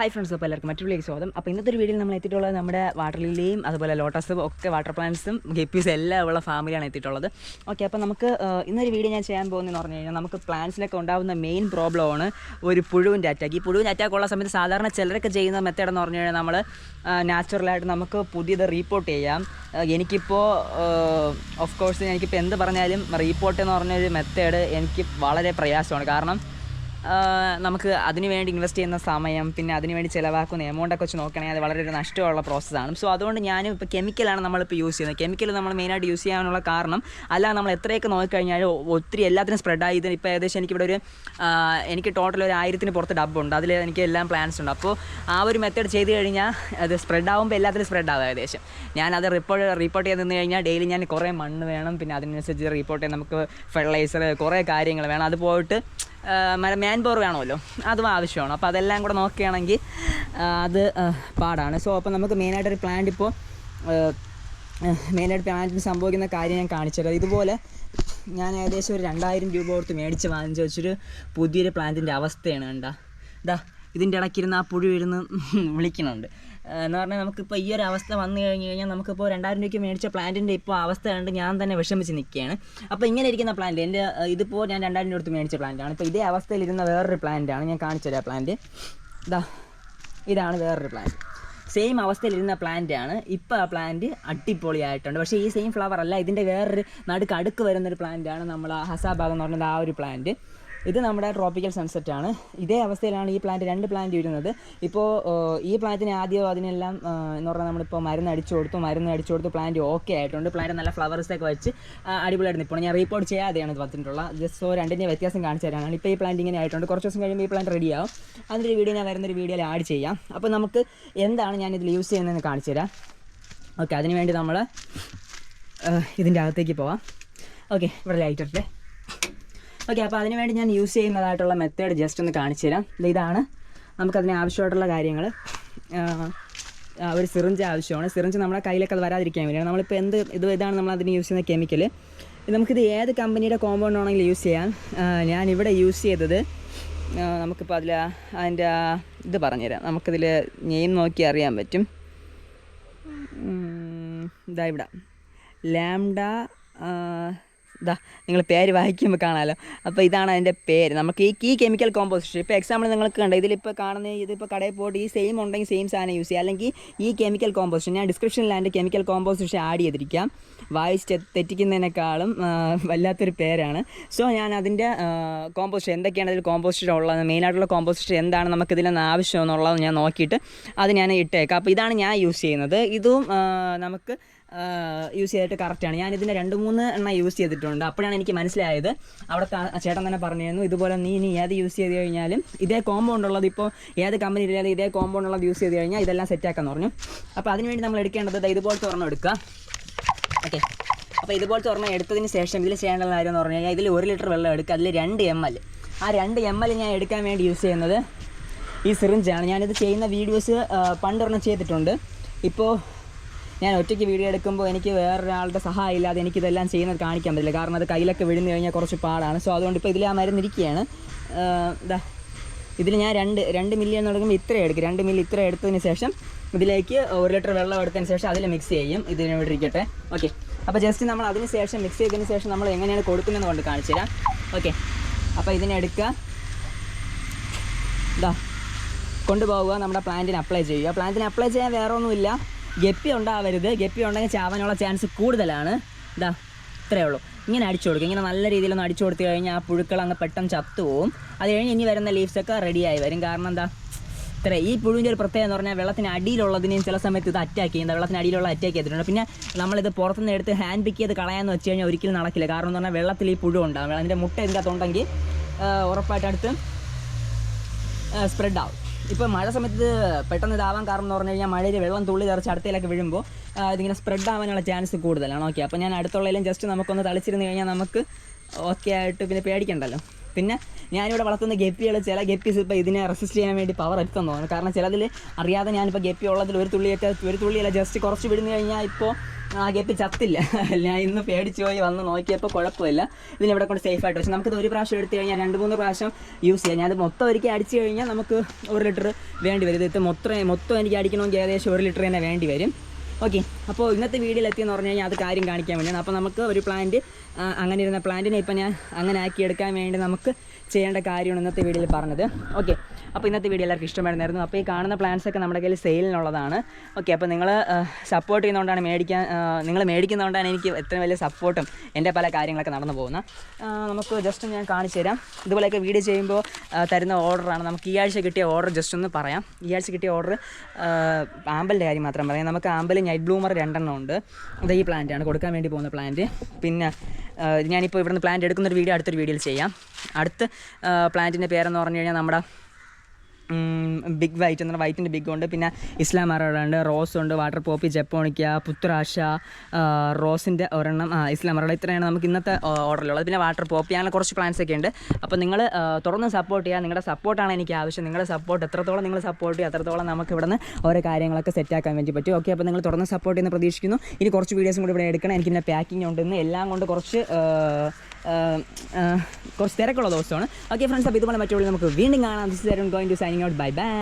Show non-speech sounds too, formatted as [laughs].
Hi friends അപ്പോൾ എല്ലാവർക്കും മറ്റൊരു വീഡിയോയ്ക്ക് സ്വാഗതം. അപ്പോൾ ഇന്നത്തെ ഒരു വീഡിയോയിൽ നമ്മൾ എത്തിയിട്ടുള്ളത് നമ്മുടെ വാട്ടർ ലില്ലിയും അതുപോലെ ലോട്ടസും ഒക്കെ വാട്ടർ പ്ലാന്റ്സും ഗപ്പീസും എല്ലാം ഉള്ള ഫാമിലിയാണ് എത്തിയിട്ടുള്ളത്. ഓക്കെ അപ്പോൾ നമുക്ക് ഇന്നൊരു വീഡിയോ ഞാൻ ചെയ്യാൻ പോകുന്നതെന്ന് പറഞ്ഞു കഴിഞ്ഞാൽ നമുക്ക് പ്ലാന്റ്സിലൊക്കെ ഉണ്ടാകുന്ന മെയിൻ പ്രോബ്ലമാണ് ഒരു പുഴുവിന്റെ അറ്റാക്ക് ഈ പുഴുവിന്റെ അറ്റാക്ക് ഉള്ള സമയത്ത് സാധാരണ ചിലരൊക്കെ ചെയ്യുന്ന മെത്തേഡ് എന്ന് പറഞ്ഞു കഴിഞ്ഞാൽ നമ്മൾ നാച്ചുറലായിട്ട് നമുക്ക് പുതിയത് റീപ്പോർട്ട് ചെയ്യാം. എനിക്കിപ്പോൾ ഓഫ് കോഴ്സ് എനിക്കിപ്പോൾ എന്ത് പറഞ്ഞാലും റീപ്പോർട്ട് എന്ന് പറഞ്ഞൊരു മെത്തേഡ് എനിക്ക് വളരെ പ്രയാസമാണ്. കാരണം നമുക്ക് അതിന് വേണ്ടി ഇൻവെസ്റ്റ് ചെയ്യുന്ന സമയം പിന്നെ അതിന് വേണ്ടി ചിലവാക്കുന്ന എമൗണ്ടൊക്കെ വെച്ച് നോക്കുകയാണെങ്കിൽ അത് വളരെ ഒരു നഷ്ടമുള്ള പ്രോസസ്സാണ് സോ അതുകൊണ്ട് ഞാനും ഇപ്പോൾ കെമിക്കലാണ് നമ്മളിപ്പോൾ യൂസ് ചെയ്യുന്നത്. കെമിക്കൽ നമ്മൾ മെയിനായിട്ട് യൂസ് ചെയ്യാനുള്ള കാരണം അല്ല നമ്മൾ എത്രയൊക്കെ നോക്കിക്കഴിഞ്ഞാൽ ഒത്തിരി എല്ലാത്തിനും സ്പ്രെഡായി ആയി. ഇപ്പോൾ ഏകദേശം എനിക്കിവിടെ ഒരു എനിക്ക് ടോട്ടൽ ഒരു ആയിരത്തിന് പുറത്ത് ഡബ്ബുണ്ട് അതിൽ എനിക്ക് എല്ലാം പ്ലാൻസ് ഉണ്ട്. അപ്പോൾ ആ ഒരു മെത്തേഡ് ചെയ്ത് കഴിഞ്ഞാൽ അത് സ്പ്രെഡ് ആകുമ്പോൾ എല്ലാത്തിലും സ്പ്രെഡ് ആവും ഏകദേശം. ഞാനത് റിപ്പോർട്ട് റിപ്പോർട്ട് ചെയ്ത് നിന്ന് കഴിഞ്ഞാൽ ഡെയിലി ഞാൻ കുറേ മണ്ണ് വേണം. പിന്നെ അതിനനുസരിച്ച് റിപ്പോർട്ട് ചെയ്യാൻ നമുക്ക് ഫെർട്ടിലൈസർ കുറേ കാര്യങ്ങൾ വേണം. അത് പോയിട്ട് മാൻ പവർ വേണമല്ലോ. അതും ആവശ്യമാണ്. അപ്പോൾ അതെല്ലാം കൂടെ നോക്കുകയാണെങ്കിൽ അത് പാടാണ്. സോ അപ്പോൾ നമുക്ക് മെയിനായിട്ടൊരു പ്ലാന്റ് ഇപ്പോൾ മെയിനായിട്ട് പ്ലാന്റിന് സംഭവിക്കുന്ന കാര്യം ഞാൻ കാണിച്ചുതരാം ഇതുപോലെ ഞാൻ ഏകദേശം ഒരു രണ്ടായിരം രൂപ കൊടുത്ത് മേടിച്ച് വാങ്ങിച്ച് വെച്ചൊരു പുതിയൊരു പ്ലാന്റിന്റെ അവസ്ഥയാണ് കണ്ടാ. ഇതാ ഇതിന്റെ ഇടയ്ക്കിരുന്ന് ആ പുഴു ഇരുന്ന് വിളിക്കുന്നുണ്ട്. എന്ന് പറഞ്ഞാൽ നമുക്കിപ്പോൾ ഈ ഒരു അവസ്ഥ വന്നു കഴിഞ്ഞ് കഴിഞ്ഞാൽ നമുക്കിപ്പോൾ രണ്ടായിരം രൂപയ്ക്ക് മേടിച്ച പ്ലാന്റിന്റെ ഇപ്പോൾ അവസ്ഥ കണ്ട് ഞാൻ തന്നെ വിഷമിച്ച് നിൽക്കുകയാണ് അപ്പോൾ ഇങ്ങനെ ഇരിക്കുന്ന പ്ലാന്റ് എന്റെ ഇതിപ്പോൾ ഞാൻ രണ്ടായിരം രൂപ കൊടുത്ത് മേടിച്ച പ്ലാന്റാണ് ഇപ്പോൾ ഇതേ അവസ്ഥയിലിരുന്ന വേറൊരു പ്ലാന്റാണ് ഞാൻ കാണിച്ചു തരാം പ്ലാന്റ് ഇതാ ഇതാണ് വേറൊരു പ്ലാന്റ് സെയിം അവസ്ഥയിലിരുന്ന പ്ലാന്റ് ആണ്. ഇപ്പോൾ ആ പ്ലാന്റ് അടിപൊളിയായിട്ടുണ്ട്. പക്ഷേ ഈ സെയിം ഫ്ലവർ അല്ല ഇതിന്റെ വേറൊരു നടുക്ക് അടുക്ക് വരുന്നൊരു പ്ലാന്റ് ആണ് നമ്മൾ ആ ഹസാബാഗ് എന്ന് പറഞ്ഞത് ആ ഒരു പ്ലാന്റ് ഇത് നമ്മുടെ ട്രോപ്പിക്കൽ സൺസെറ്റ് ആണ്. ഇതേ അവസ്ഥയിലാണ് ഈ പ്ലാന്റ് രണ്ട് പ്ലാന്റ് വരുന്നത് ഇപ്പോൾ ഈ പ്ലാന്റിന് ആദ്യം അതിനെല്ലാം എന്ന് പറഞ്ഞാൽ നമ്മളിപ്പോൾ മരുന്ന് അടിച്ചു കൊടുത്തു മരുന്ന് അടിച്ചു കൊടുത്തു പ്ലാന്റ് ഓക്കെ ആയിട്ടുണ്ട്. പ്ലാന്റ് നല്ല ഫ്ലവേഴ്സൊക്കെ വെച്ച് അടിപൊളിയായിട്ട് നിൽപ്പോൾ ഞാൻ റിപ്പോർട്ട് ചെയ്യാതെയാണ് ഇത് വന്നിട്ടുള്ളത് ജസ്റ്റ് സോ രണ്ടിന്റെ വ്യത്യാസം കാണിച്ചു തരാനാണ് ഇപ്പോൾ ഈ പ്ലാന്റ് ഇങ്ങനെ ആയിട്ടുണ്ട്. കുറച്ച് ദിവസം കഴിയുമ്പോൾ ഈ പ്ലാന്റ് റെഡിയാവും അതിന്റെ വീഡിയോ ഞാൻ വരുന്നൊരു വീഡിയോയിൽ ആഡ് ചെയ്യാം. അപ്പോൾ നമുക്ക് എന്താണ് ഞാൻ ഇതിൽ യൂസ് ചെയ്യുന്നതെന്ന് കാണിച്ചു തരാം. ഓക്കെ അതിനുവേണ്ടി നമ്മൾ ഇതിന്റെ അകത്തേക്ക് പോവാം. ഓക്കെ ഇവിടെ ലൈറ്റ് ഇട്ടേ ഓക്കെ അപ്പോൾ അതിന് വേണ്ടി ഞാൻ യൂസ് ചെയ്യുന്നതായിട്ടുള്ള മെത്തേഡ് ജസ്റ്റ് ഒന്ന് കാണിച്ചു തരാം. ഇതാണ്. നമുക്കതിന് ആവശ്യമായിട്ടുള്ള കാര്യങ്ങൾ ഒരു സിറിഞ്ച് ആവശ്യമാണ്. സിറിഞ്ച് നമ്മുടെ കയ്യിലൊക്കെ അത് വരാതിരിക്കാൻ വേണ്ടിയാണ്. നമ്മളിപ്പോൾ എന്ത് ഇത് ഇതാണ് നമ്മൾ അതിന് യൂസ് ചെയ്യുന്ന കെമിക്കൽ നമുക്കിത് ഏത് കമ്പനിയുടെ കോമ്പൗണ്ട് ആണെങ്കിലും യൂസ് ചെയ്യാം. ഞാൻ ഇവിടെ യൂസ് ചെയ്തത് നമുക്കിപ്പോൾ അതിൽ അതിന്റെ ഇത് പറഞ്ഞുതരാം. നമുക്കിതിൽ നെയിം നോക്കി അറിയാൻ പറ്റും. ഇതാ ഇവിടെ. ലാംഡ ഇതാ നിങ്ങൾ പേര് വായിക്കുമ്പോൾ കാണാമല്ലോ അപ്പോൾ ഇതാണ് അതിന്റെ പേര്. നമുക്ക് ഈ കീ കെമിക്കൽ കോമ്പോസിഷൻ ഇപ്പോൾ എക്സാമ്പിൾ നിങ്ങൾക്ക് കണ്ട ഇതിലിപ്പോൾ കാണുന്ന ഇതിപ്പോൾ കടയിൽ പോയിട്ട് ഈ സെയിം ഉണ്ടെങ്കിൽ സെയിം സാധനം യൂസ് ചെയ്യാം. അല്ലെങ്കിൽ ഈ കെമിക്കൽ കോമ്പോസിഷൻ ഞാൻ ഡിസ്ക്രിപ്ഷനിൽ അതിന്റെ കെമിക്കൽ കോമ്പോസിഷൻ ആഡ് ചെയ്തിരിക്കാം. വായിച്ച് തെറ്റിക്കുന്നതിനേക്കാളും വല്ലാത്തൊരു പേരാണ്. സോ ഞാൻ അതിന്റെ കോമ്പോസിഷൻ എന്തൊക്കെയാണ് ഇതിൽ കോമ്പോസിഷൻ ഉള്ളത് മെയിനായിട്ടുള്ള കോമ്പോസിഷൻ എന്താണ് നമുക്ക് ഇതിലൊന്ന് ആവശ്യം എന്നുള്ളത് ഞാൻ നോക്കിയിട്ട് അത് ഞാൻ ഇട്ടേക്കാം. അപ്പോൾ ഇതാണ് ഞാൻ യൂസ് ചെയ്യുന്നത്. ഇതും നമുക്ക് യൂസ് ചെയ്തിട്ട് കറക്റ്റാണ് ഞാൻ ഇതിന്റെ രണ്ട് മൂന്ന് എണ്ണം യൂസ് ചെയ്തിട്ടുണ്ട്. അപ്പോഴാണ് എനിക്ക് മനസ്സിലായത്. അവിടുത്തെ ചേട്ടൻ തന്നെ പറഞ്ഞിരുന്നു ഇതുപോലെ നീ ഇനി ഏത് യൂസ് ചെയ്ത് കഴിഞ്ഞാലും ഇതേ കോമ്പൗണ്ട് ഉള്ളത് ഇപ്പോൾ ഏത് കമ്പനി ഇല്ലാതെ ഇതേ കോമ്പൗണ്ട് ഉള്ളത് യൂസ് ചെയ്ത് കഴിഞ്ഞാൽ ഇതെല്ലാം സെറ്റാക്കാന്ന് പറഞ്ഞു. അപ്പോൾ അതിനുവേണ്ടി നമ്മൾ എടുക്കേണ്ടത് ഇതുപോലത്തെ ഒരെണ്ണം എടുക്കുക. ഓക്കെ. അപ്പോൾ ഇതുപോലത്തെ ഒരെണ്ണം എടുത്തതിന് ശേഷം ഇതിൽ ചെയ്യേണ്ട കാര്യം എന്ന് പറഞ്ഞു കഴിഞ്ഞാൽ ഇതിൽ ഒരു ലിറ്റർ വെള്ളം എടുക്കുക. അതിൽ രണ്ട് എം എൽ ആ രണ്ട് എം എൽ ഞാൻ എടുക്കാൻ വേണ്ടി യൂസ് ചെയ്യുന്നത് ഈ സിറിഞ്ചാണ് ഞാനിത് ചെയ്യുന്ന വീഡിയോസ് പണ്ടൊരെണ്ണം ചെയ്തിട്ടുണ്ട്. ഇപ്പോൾ ഞാൻ ഒറ്റയ്ക്ക് വീഡിയോ എടുക്കുമ്പോൾ എനിക്ക് വേറൊരാളുടെ സഹായം ഇല്ലാതെ എനിക്കിതെല്ലാം ചെയ്യുന്നത് കാണിക്കാൻ പറ്റില്ല. കാരണം അത് കയ്യിലൊക്കെ വിഴുന്ന് കഴിഞ്ഞാൽ കുറച്ച് പാടാണ്. സോ അതുകൊണ്ട് ഇപ്പോൾ ഇതിൽ ആ മരുന്നിരിക്കുകയാണ് ഇതാ ഇതിൽ ഞാൻ രണ്ട് രണ്ട് മില്ലി എന്ന് തുടങ്ങുമ്പോൾ ഇത്ര എടുക്കും. രണ്ട് മില്ലി ഇത്ര എടുത്തതിന് ശേഷം ഇതിലേക്ക് ഒരു ലിറ്റർ വെള്ളം എടുത്തതിന് ശേഷം അതിൽ മിക്സ് ചെയ്യും. ഇതിന് ഇവിടെ ഇരിക്കട്ടെ. ഓക്കെ അപ്പോൾ ജസ്റ്റ് നമ്മൾ അതിന് ശേഷം മിക്സ് ചെയ്തതിന് ശേഷം നമ്മൾ എങ്ങനെയാണ് കൊടുക്കുന്നതെന്ന് കൊണ്ട് കാണിച്ചു തരാം. ഓക്കെ അപ്പോൾ ഇതിനെടുക്കുക ഇതാ കൊണ്ടുപോവുക. നമ്മുടെ പ്ലാന്റിന് അപ്ലൈ ചെയ്യുക. പ്ലാന്റിന് അപ്ലൈ ചെയ്യാൻ വേറെ ഒന്നുമില്ല ഗപ്പി ഉണ്ടാവരുത്. ഗപ്പി ഉണ്ടെങ്കിൽ ചാവാനുള്ള ചാൻസ് കൂടുതലാണ്. ഇതാ ഇത്രയേ ഉള്ളൂ. ഇങ്ങനെ അടിച്ചു കൊടുക്കുക ഇങ്ങനെ നല്ല രീതിയിലൊന്ന് അടിച്ചു കൊടുത്തു കഴിഞ്ഞാൽ ആ പുഴുക്കൾ അങ്ങ് പെട്ടെന്ന് ചത്തുപോകും അത് കഴിഞ്ഞ് ഇനി വരുന്ന ലീവ്സൊക്കെ റെഡിയായി വരും. കാരണം എന്താ? ഇത്ര ഈ പുഴുവിന്റെ ഒരു പ്രത്യേകത എന്ന് പറഞ്ഞാൽ വെള്ളത്തിന് അടിയിലുള്ളതിനെയും ചില സമയത്ത് ഇത് അറ്റാക്ക് ചെയ്യുന്നത് വെള്ളത്തിന് അടിയിലുള്ള അറ്റാക്ക് ചെയ്തിട്ടുണ്ട്. പിന്നെ നമ്മളിത് പുറത്തുനിന്ന് എടുത്ത് ഹാൻഡ് പിക്ക് ചെയ്ത് കളയാന്ന് വെച്ച് കഴിഞ്ഞാൽ ഒരിക്കലും നടക്കില്ല. കാരണം എന്ന് പറഞ്ഞാൽ വെള്ളത്തിൽ ഈ പുഴു ഉണ്ടാകും അതിന്റെ മുട്ട ഇതിന്റെ ഉറപ്പായിട്ട് അടുത്ത് സ്പ്രെഡ് ആവും. ഇപ്പോൾ മഴ സമയത്ത് പെട്ടെന്ന് ഇതാവാൻ കാരണം എന്ന് പറഞ്ഞു കഴിഞ്ഞാൽ മഴയിൽ വെള്ളം തുള്ളി തെറിച്ച് അടുത്തേലൊക്കെ വീഴുമ്പോൾ ഇതിങ്ങനെ സ്പ്രെഡ് ആവാനുള്ള ചാൻസ് കൂടുതലാണ്. ഓക്കെ അപ്പോൾ ഞാൻ അടുത്തുള്ളതിലും ജസ്റ്റ് നമുക്കൊന്ന് തളിച്ചിരുന്ന് കഴിഞ്ഞാൽ നമുക്ക് ഓക്കെ ആയിട്ട് പിന്നെ പേടിക്കണ്ടല്ലോ. പിന്നെ ഞാനിവിടെ വളർത്തുന്ന ഗപ്പികൾ ചില ഗപ്പീസ് ഇപ്പോൾ ഇതിനെ റെസിസ്റ്റ് ചെയ്യാൻ വേണ്ടി പവർ എത്തുന്നു കാരണം ചിലതിൽ അറിയാതെ ഞാനിപ്പോൾ ഗപ്പി ഉള്ളതിൽ ഒരു തുള്ളിയൊക്കെ ഒരു തുള്ളിയല്ല ജസ്റ്റ് കുറച്ച് വിടുന്നു കഴിഞ്ഞാൽ ഇപ്പോൾ ആ ഗപ്പി ചത്തില്ല. [laughs] ഞാൻ ഇന്ന് പേടിച്ചു പോയി വന്ന് നോക്കിയപ്പോൾ കുഴപ്പമില്ല. ഇതിന് ഇവിടെ കൊണ്ട് സേഫ് ആയിട്ട് പക്ഷേ നമുക്കിത് ഒരു പ്രാവശ്യം എടുത്തു കഴിഞ്ഞാൽ രണ്ട് മൂന്ന് പ്രാവശ്യം യൂസ് ചെയ്യാം. ഞാനത് മൊത്തം ഒരിക്കൽ അടിച്ചു കഴിഞ്ഞാൽ നമുക്ക് ഒരു ലിറ്റർ വേണ്ടി വരും. ഇത് മൊത്തം മൊത്തം എനിക്ക് അടിക്കണമെങ്കിൽ ഏകദേശം ഒരു ലിറ്റർ തന്നെ വേണ്ടി വരും. ഓക്കെ അപ്പോൾ ഇന്നത്തെ വീഡിയോയിൽ എത്തിയെന്ന് പറഞ്ഞു കഴിഞ്ഞാൽ അത് കാര്യം കാണിക്കാൻ വേണ്ടിയാണ്. അപ്പോൾ നമുക്ക് ഒരു പ്ലാന്റ് അങ്ങനെ ഇരുന്ന പ്ലാന്റിനെ ഇപ്പം ഞാൻ അങ്ങനെ ആക്കി എടുക്കാൻ വേണ്ടി നമുക്ക് ചെയ്യേണ്ട കാര്യമാണ് ഇന്നത്തെ വീഡിയോയിൽ പറഞ്ഞത്. ഓക്കെ അപ്പോൾ ഇന്നത്തെ വീഡിയോ എല്ലാവർക്കും ഇഷ്ടമായിരുന്നായിരുന്നു. അപ്പോൾ ഈ കാണുന്ന പ്ലാൻസ് ഒക്കെ നമ്മുടെ കയ്യിൽ സെയിലിനുള്ളതാണ് ഓക്കെ അപ്പോൾ നിങ്ങൾ സപ്പോർട്ട് ചെയ്യുന്നതുകൊണ്ടാണ് മേടിക്കാൻ നിങ്ങൾ മേടിക്കുന്നതുകൊണ്ടാണ് എനിക്ക് എത്ര വലിയ സപ്പോർട്ടും എന്റെ പല കാര്യങ്ങളൊക്കെ നടന്നു പോകുന്നത്. നമുക്ക് ജസ്റ്റ് ഞാൻ കാണിച്ചു തരാം. ഇതുപോലെയൊക്കെ വീഡിയോ ചെയ്യുമ്പോൾ തരുന്ന ഓർഡറാണ് നമുക്ക് ഈ ആഴ്ച കിട്ടിയ ഓർഡർ ജസ്റ്റ് ഒന്ന് പറയാം. ഈ ആഴ്ച കിട്ടിയ ഓർഡർ ആമ്പലിന്റെ കാര്യം മാത്രം പറയാം. നമുക്ക് ആമ്പൽ നൈറ്റ് ബ്ലൂമർ രണ്ടെണ്ണം ഉണ്ട്. അത് ഈ പ്ലാന്റാണ് കൊടുക്കാൻ വേണ്ടി പോകുന്ന പ്ലാന്റ് പിന്നെ ഞാനിപ്പോൾ ഇവിടുന്ന് പ്ലാന്റ് എടുക്കുന്നൊരു വീഡിയോ അടുത്തൊരു വീഡിയോയിൽ ചെയ്യാം. അടുത്ത പ്ലാന്റിന്റെ പേരെന്ന് പറഞ്ഞു കഴിഞ്ഞാൽ നമ്മുടെ ബിഗ് വൈറ്റ് എന്ന് പറഞ്ഞാൽ വൈറ്റിന്റെ ബിഗ് ഉണ്ട്. പിന്നെ ഇസ്ലാം മറോഡ് ഉണ്ട് റോസ് ഉണ്ട് വാട്ടർ പോപ്പി ജപ്പോണിക്ക പുത്രാശ റോസിന്റെ ഒരെണ്ണം ഇസ്ലാം മറോഡ ഇത്രയാണ് നമുക്ക് ഇന്നത്തെ ഓർഡറിലുള്ളത് പിന്നെ വാട്ടർ പോപ്പി അങ്ങനെ കുറച്ച് പ്ലാൻസ് ഒക്കെ ഉണ്ട്. അപ്പോൾ നിങ്ങൾ തുറന്ന് സപ്പോർട്ട് ചെയ്യുക നിങ്ങളുടെ സപ്പോർട്ടാണ് എനിക്ക് ആവശ്യം. നിങ്ങളുടെ സപ്പോർട്ട് എത്രത്തോളം നിങ്ങൾ സപ്പോർട്ട് ചെയ്യുക അത്രത്തോളം നമുക്ക് ഇവിടുന്ന് ഓരോ കാര്യങ്ങളൊക്കെ സെറ്റാക്കാൻ വേണ്ടി പറ്റും. ഓക്കെ അപ്പോൾ നിങ്ങൾ തുറന്ന് സപ്പോർട്ട് ചെയ്യുന്ന പ്രതീക്ഷിക്കുന്നു. ഇനി കുറച്ച് വീഡിയോസും കൂടി ഇവിടെ എടുക്കണം. എനിക്ക് പിന്നെ പാക്കിംഗ് ഉണ്ടെന്ന് എല്ലാം കൊണ്ട് കുറച്ച് കുറച്ച് തിരക്കുള്ള ദിവസമാണ്. ഓക്കെ ഫ്രണ്ട്സ് അപ്പോൾ ഇതുപോലെ മറ്റുള്ള നമുക്ക് വീണ്ടും കാണാം. This going to signing out bye bye